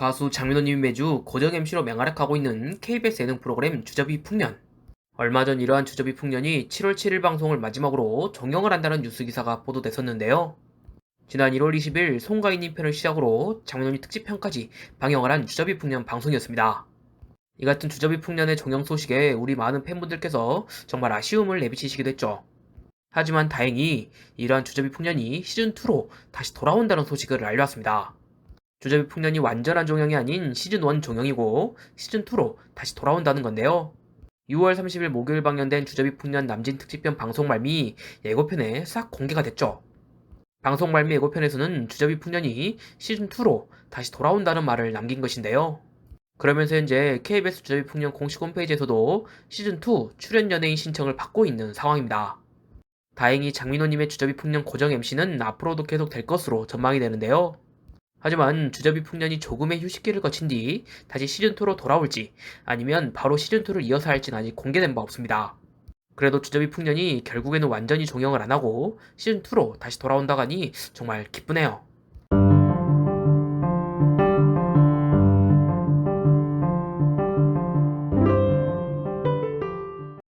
가수 장민호님이 매주 고정 MC로 맹활약하고 있는 KBS 예능 프로그램 주접이 풍년. 얼마 전 이러한 주접이 풍년이 7월 7일 방송을 마지막으로 종영을 한다는 뉴스 기사가 보도됐었는데요. 지난 1월 20일 송가인님 편을 시작으로 장민호님 특집편까지 방영을 한 주접이 풍년 방송이었습니다. 이 같은 주접이 풍년의 종영 소식에 우리 많은 팬분들께서 정말 아쉬움을 내비치시기도 했죠. 하지만 다행히 이러한 주접이 풍년이 시즌2로 다시 돌아온다는 소식을 알려왔습니다. 주접이 풍년이 완전한 종영이 아닌 시즌1 종영이고 시즌2로 다시 돌아온다는 건데요. 6월 30일 목요일 방영된 주접이 풍년 남진 특집편 방송 말미 예고편에 싹 공개가 됐죠. 방송 말미 예고편에서는 주접이 풍년이 시즌2로 다시 돌아온다는 말을 남긴 것인데요. 그러면서 현재 KBS 주접이 풍년 공식 홈페이지에서도 시즌2 출연 연예인 신청을 받고 있는 상황입니다. 다행히 장민호님의 주접이 풍년 고정 MC는 앞으로도 계속 될 것으로 전망이 되는데요. 하지만 주접이 풍년이 조금의 휴식기를 거친 뒤 다시 시즌2로 돌아올지 아니면 바로 시즌2를 이어서 할지는 아직 공개된 바 없습니다. 그래도 주접이 풍년이 결국에는 완전히 종영을 안 하고 시즌2로 다시 돌아온다고 하니 정말 기쁘네요.